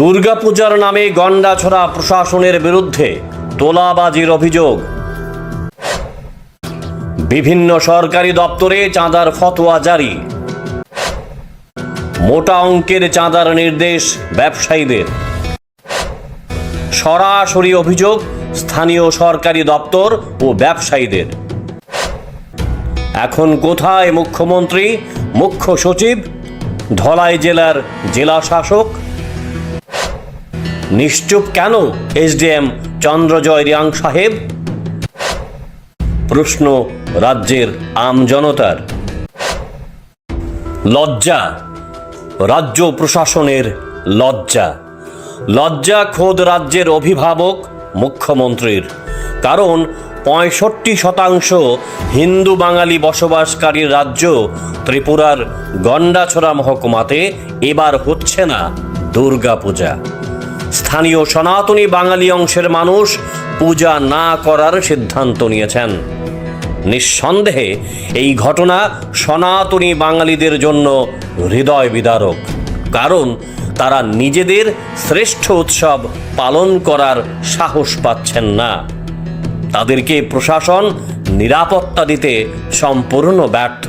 দুর্গাপূজার নামে গন্ডাছড়া প্রশাসনের বিরুদ্ধে তোলাবাজির অভিযোগ। বিভিন্ন সরকারি দপ্তরে চাঁদার ফতোয়া জারি। মোটা অঙ্কের চাঁদার নির্দেশ ব্যবসায়ীদের। সরাসরি অভিযোগ স্থানীয় সরকারি দপ্তর ও ব্যবসায়ীদের। এখন কোথায় মুখ্যমন্ত্রী, মুখ্য সচিব? ধলাই জেলার জেলা শাসক নিশ্চুপ কেন এসডিএম চন্দ্রজয় রিয়াং সাহেব? প্রশ্ন রাজ্যের আমজনতার লজ্জা, রাজ্য প্রশাসনের লজ্জা। লজ্জা খোদ রাজ্যের অভিভাবক, মুখ্যমন্ত্রীর। কারণ পঁয়ষট্টি শতাংশ হিন্দু বাঙালি বসবাসকারী রাজ্য ত্রিপুরার গন্ডাছড়া মহকুমাতে এবার হচ্ছে না দুর্গাপূজা। স্থানীয় সনাতনী বাঙালি অংশের মানুষ পূজা না করার সিদ্ধান্ত নিয়েছেন। নিঃসন্দেহে এই ঘটনা সনাতনী বাঙালিদের জন্য হৃদয় বিদারক, কারণ তারা নিজেদের শ্রেষ্ঠ উৎসব পালন করার সাহস পাচ্ছেন না। তাদেরকে প্রশাসন নিরাপত্তা দিতে সম্পূর্ণ ব্যর্থ।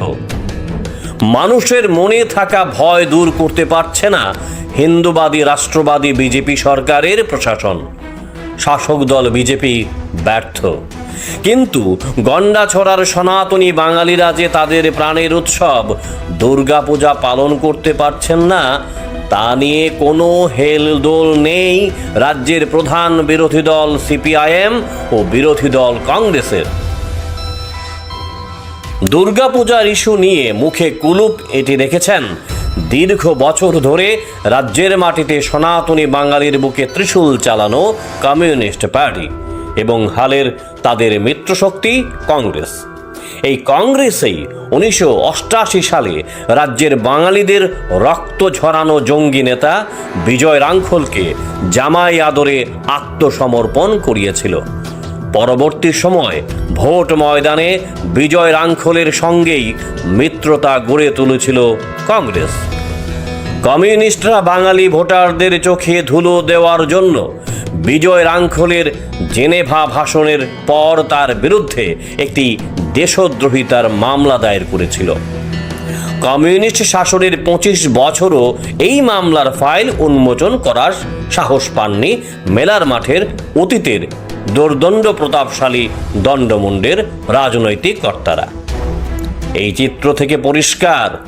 মানুষের মনে থাকা ভয় দূর করতে পারছে না হিন্দুবাদী, রাষ্ট্রবাদী বিজেপি সরকারের প্রশাসন। শাসক দল বিজেপি ব্যর্থ। কিন্তু গন্ডাছড়ার সনাতনী বাঙালিরা যে তাদের প্রাণের উৎসব, দুর্গাপূজা পালন করতে পারছেন না, তা নিয়ে কোনো হেলদোল নেই রাজ্যের প্রধান বিরোধী দল সিপিআইএম ও বিরোধী দল কংগ্রেসের। দুর্গাপূজার ইস্যু নিয়ে মুখে কুলুপ এটি রেখেছেন দীর্ঘ বছর ধরে রাজ্যের মাটিতে সনাতনী বাঙালির বুকে ত্রিশূল চালানো কমিউনিস্ট পার্টি এবং হালের তাদের মিত্রশক্তি কংগ্রেস। এই কংগ্রেসেই উনিশশো সালে রাজ্যের বাঙালিদের রক্ত ঝরানো জঙ্গি নেতা বিজয় রাঙ্খলকে জামাই আদরে আত্মসমর্পণ করিয়েছিল। পরবর্তী সময় ভোট ময়দানে বিজয় রাঙ্খলের সঙ্গেই মিত্রতা গড়ে তুলেছিল কংগ্রেস। কমিউনিস্টরা বাঙালি ভোটারদের চোখে ধুলো দেওয়ার জন্য বিজয় রাঙ্খলের জেনেভা ভাষণের পর তার বিরুদ্ধে একটি দেশদ্রোহিতার মামলা দায়ের করেছিল। কমিউনিস্ট শাসনের পঁচিশ বছরও এই মামলার ফাইল উন্মোচন করার সাহস পাননি মেলার মাঠের অতীতের দোর্দণ্ড প্রতাপশালী দণ্ডমুণ্ডের রাজনৈতিক কর্তারা। এই চিত্র থেকে পরিষ্কার,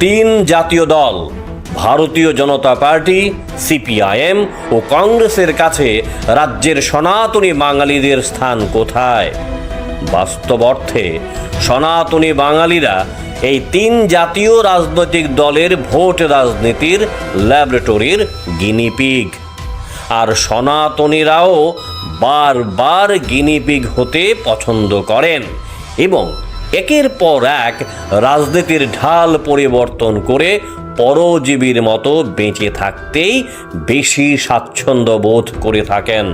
তিন জাতীয় দল, ভারতীয় জনতা পার্টি, সিপিআইএম ও কংগ্রেসের কাছে রাজ্যের সনাতনী বাঙালিদের স্থান কোথায়? বাস্তব অর্থে, সনাতনী বাঙালিরা এই তিন জাতীয় রাজনৈতিক দলের ভোট রাজনীতির ল্যাবরেটরির গিনিপিগ। আর সনাতনীরাও বারবার গিনিপিগ হতে পছন্দ করেন এবং একের পর এক রাজনীতির ঢাল পরিবর্তন করে পরজীবীর মতো বেঁচে থাকতেই বেশি স্বাচ্ছন্দ্য বোধ করে থাকেন।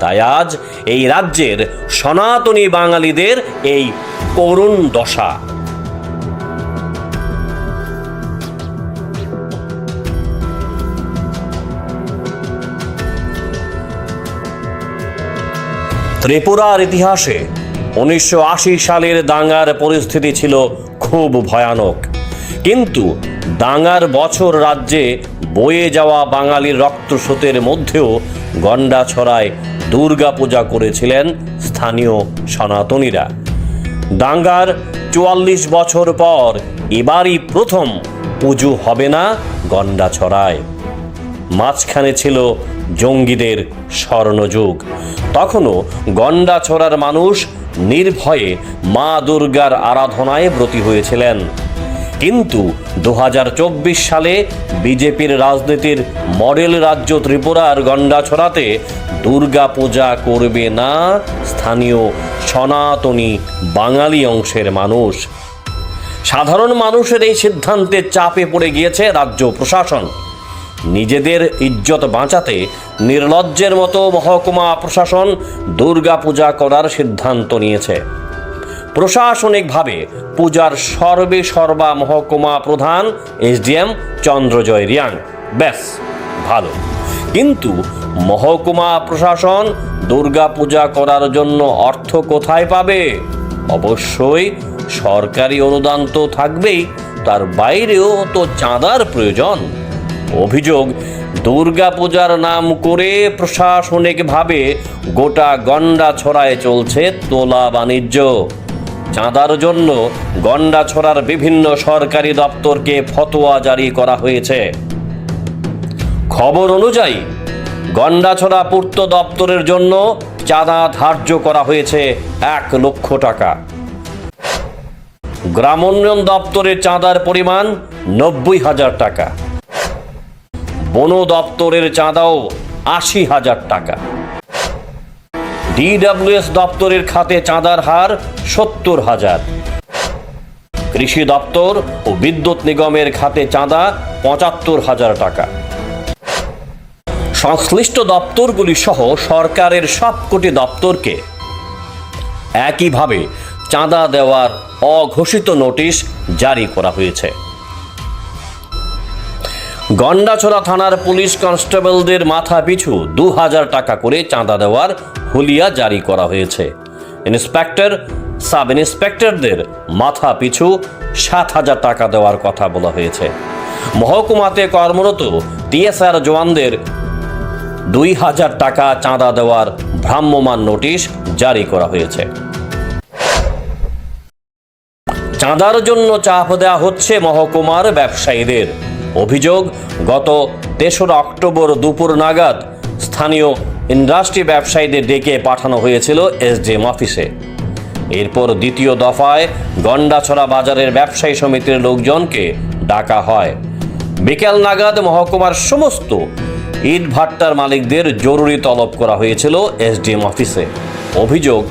তাই আজ এই রাজ্যের সনাতনী বাঙালিদের এই করুণ দশা ত্রিপুরার ইতিহাসে উনিশশো আশি সালের দাঙ্গার পরিস্থিতি ছিল খুব ভয়ানক। কিন্তু দাঙ্গার বছর রাজ্যে বয়ে যাওয়া বাঙালির রক্তস্রোতের মধ্যেও গন্ডা ছড়ায় দুর্গাপূজা করেছিলেন স্থানীয় সনাতনীরা। দাঙ্গার চুয়াল্লিশ বছর পর এবারই প্রথম পুজো হবে না গন্ডা ছড়ায় মাঝখানে ছিল জঙ্গিদের স্বর্ণযুগ। তখনও গন্ডাছড়ার মানুষ নির্ভয়ে মা দুর্গার আরাধনায় ব্রতী হয়েছিলেন। কিন্তু দু হাজার চব্বিশ সালে বিজেপির রাজনীতির মডেল রাজ্য ত্রিপুরার গন্ডাছড়াতে দুর্গা পূজা করবে না স্থানীয় সনাতনী বাঙালি অংশের মানুষ। সাধারণ মানুষের এই সিদ্ধান্তে চাপে পড়ে গিয়েছে রাজ্য প্রশাসন। নিজেদের ইজ্জত বাঁচাতে নির্লজ্জের মতো মহকুমা প্রশাসন দুর্গা পূজা করার সিদ্ধান্ত নিয়েছে। প্রশাসনিকভাবে পূজার সর্বে সর্বা মহকুমা প্রধান এসডিএম চন্দ্রজয় রিয়াং। ব্যাস, ভালো। কিন্তু মহকুমা প্রশাসন দুর্গাপূজা করার জন্য অর্থ কোথায় পাবে? অবশ্যই সরকারি অনুদান তো থাকবেই, তার বাইরেও তো চাঁদার প্রয়োজন। অভিযোগ, দুর্গাপূজার নাম করে প্রশাসনিকভাবে গোটা গন্ডা ছড়ায় চলছে তোলা বাণিজ্য। চাঁদার জন্য গন্ডা ছড়ার বিভিন্ন সরকারি দপ্তরকে ফতোয়া জারি করা হয়েছে। খবর অনুযায়ী গন্ডাছড়া পূর্ত দপ্তরের জন্য চাঁদা ধার্য করা হয়েছে এক লক্ষ টাকা। গ্রামোন্নয়ন দপ্তরের চাঁদার পরিমাণ নব্বই হাজার টাকা। বন দপ্তরের চাঁদাও আশি হাজার টাকা। ডিডব্লিউএস দপ্তরের খাতে চাঁদার হার সত্তর হাজার। কৃষি দপ্তর ও বিদ্যুৎ নিগমের খাতে চাঁদা পঁচাত্তর হাজার টাকা। সংশ্লিষ্ট দপ্তরগুলি সহ সরকারের সবকটি দপ্তরকে একইভাবে চাঁদা দেওয়ার অঘোষিত নোটিশ জারি করা হয়েছে। গন্ডাছড়া থানার পুলিশ কনস্টেবলদের মাথা পিছু দু হাজার টাকা করে চাঁদা দেওয়ার হুলিয়া জারি করা হয়েছে। ইন্সপেক্টর, সাব ইন্সপেক্টরদের মাথা পিছু সাত হাজার টাকা দেওয়ার কথা বলা হয়েছে। মহকুমাতে কর্মরত টিএসআর জওয়ানদের দুই হাজার টাকা চাঁদা দেওয়ার ভ্রাম্যমাণ নোটিশ জারি করা হয়েছে। চাঁদার জন্য চাপ দেওয়া হচ্ছে মহকুমার ব্যবসায়ীদের। অভিযোগ, গত তেসরা অক্টোবর দুপুর নাগাদ স্থানীয় ইন্ডাস্ট্রি ব্যবসায়ীদের ডেকে পাঠানো হয়েছিল এসডিএম অফিসে। এরপর দ্বিতীয় দফায় গন্ডাছড়া বাজারের ব্যবসায়ী সমিতির লোকজনকে ডাকা হয়। বিকেল নাগাদ মহকুমার সমস্ত ইট ভাট্টার মালিকদের জরুরি তলব করা হয়েছিল এসডিএম অফিসে। অভিযোগ,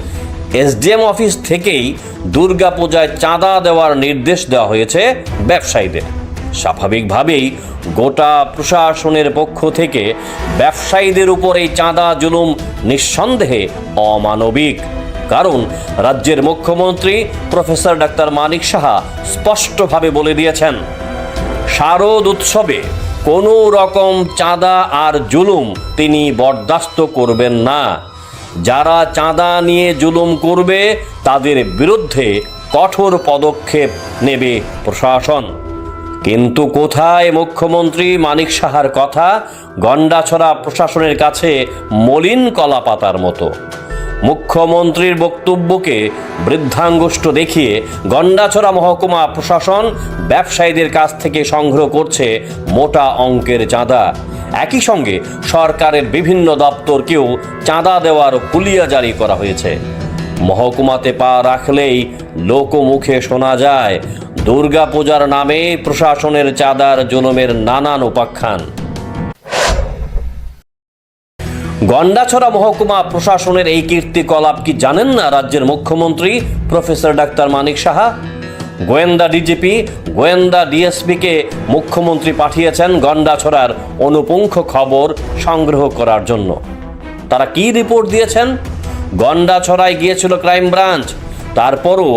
এসডিএম অফিস থেকেই দুর্গাপূজায় চাঁদা দেওয়ার নির্দেশ দেওয়া হয়েছে ব্যবসায়ীদের। স্বাভাবিকভাবেই গোটা প্রশাসনের পক্ষ থেকে ব্যবসায়ীদের উপর এই চাঁদা জুলুম নিঃসন্দেহে অমানবিক। কারণ রাজ্যের মুখ্যমন্ত্রী প্রফেসর ডাক্তার মানিক সাহা স্পষ্টভাবে বলে দিয়েছেন, শারদ উৎসবে কোনো রকম চাঁদা আর জুলুম তিনি বরদাস্ত করবেন না। যারা চাঁদা নিয়ে জুলুম করবে, তাদের বিরুদ্ধে কঠোর পদক্ষেপ নেবে প্রশাসন। কিন্তু কোথায় মুখ্যমন্ত্রী মানিক সাহার কথা? গন্ডাছড়া প্রশাসনের কাছে মলিন কলাপাতার মতো। মুখ্যমন্ত্রীর বক্তব্যকে বৃদ্ধাঙ্গুষ্ট দেখিয়ে গন্ডাছড়া মহকুমা প্রশাসন ব্যবসায়ীদের কাছ থেকে সংগ্রহ করছে মোটা অঙ্কের চাঁদা। একই সঙ্গে সরকারের বিভিন্ন দপ্তরকেও চাঁদা দেওয়ার হুলিয়া জারি করা হয়েছে। মহকুমাতে পা রাখলেই লোকমুখে শোনা যায় দুর্গাপূজার নামে প্রশাসনের চাঁদার জুলুমের নানান উপাখ্যান। গন্ডাছড়া মহকুমা প্রশাসনের এই কীর্তিকলাপ কি জানেন না রাজ্যের মুখ্যমন্ত্রী প্রফেসর ডাক্তার মানিক সাহা? গোয়েন্দা ডিজিপি, গোয়েন্দা ডিএসপিকে মুখ্যমন্ত্রী পাঠিয়েছেন গন্ডাছড়ার অনুপুঙ্খ খবর সংগ্রহ করার জন্য। তারা কি রিপোর্ট দিয়েছেন? গন্ডাছড়ায় গিয়েছিল ক্রাইম ব্রাঞ্চ। তারপরও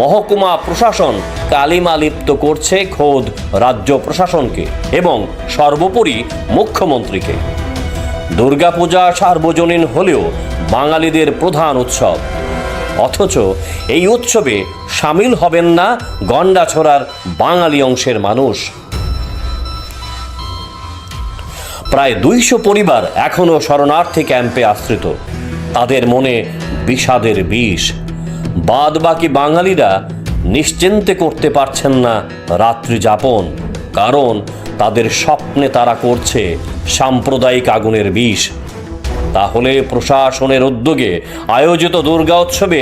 মহকুমা প্রশাসন কালিমা লিপ্ত করছে খোদ রাজ্য প্রশাসনকে এবং সর্বোপরি মুখ্যমন্ত্রীকে। দুর্গাপূজা সার্বজনীন হলেও বাঙালিদের প্রধান উৎসব। অথচ এই উৎসবে সামিল হবেন না গন্ডাছড়ার বাঙালি অংশের মানুষ। প্রায় দুইশো পরিবার এখনও শরণার্থী ক্যাম্পে আশ্রিত। তাদের মনে বিষাদের বিষ। বাদ বাকি বাঙালিরা নিশ্চিন্তে করতে পারছেন না রাত্রি যাপন, কারণ তাদের স্বপ্নে তারা করছে সাম্প্রদায়িক আগুনের বিষ। তাহলে প্রশাসনের উদ্যোগে আয়োজিত দুর্গা উৎসবে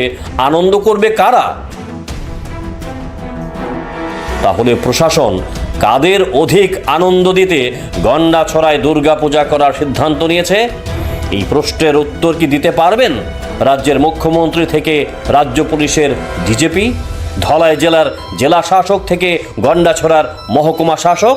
আনন্দ করবে কারা? তাহলে প্রশাসন কাদের অধিক আনন্দ দিতে গন্ডা ছড়ায় দুর্গা পূজা করার সিদ্ধান্ত নিয়েছে? এই প্রশ্নের উত্তর কি দিতে পারবেন রাজ্যের মুখ্যমন্ত্রী থেকে রাজ্য পুলিশের ডিজেপি? ধলাই জেলার জেলা শাসক থেকে গন্ডাছড়ার মহকুমা শাসক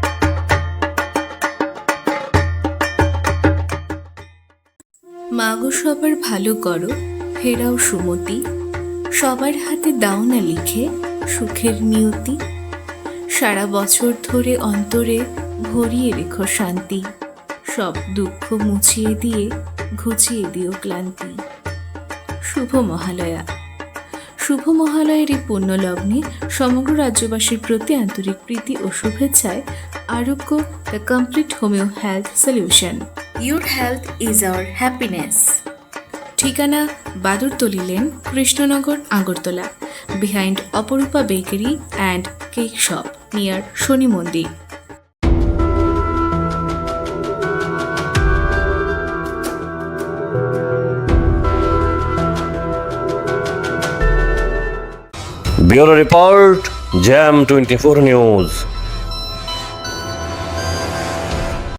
মাগো সবার ভালো করো, ফেরাও সুমতি। সবার হাতে দাও না লিখে সুখের নিয়তি। সারা বছর ধরে অন্তরে ভরিয়ে রেখো শান্তি। সব দুঃখ মুছিয়ে দিয়ে ঘুচিয়ে দিও ক্লান্তি। শুভ মহালয়া। শুভ মহালয়ের এই পুণ্যলগ্নে সমগ্র রাজ্যবাসীর প্রতি আন্তরিক প্রীতি ও শুভেচ্ছায় Arogya the complete homeo health solution. Your health is our happiness. ঠিকানা Baduratali lane, Krishnanagar, Agartala. Behind Aparupa bakery and cake shop near শনি মন্দির। Bureau report, jam twenty four news.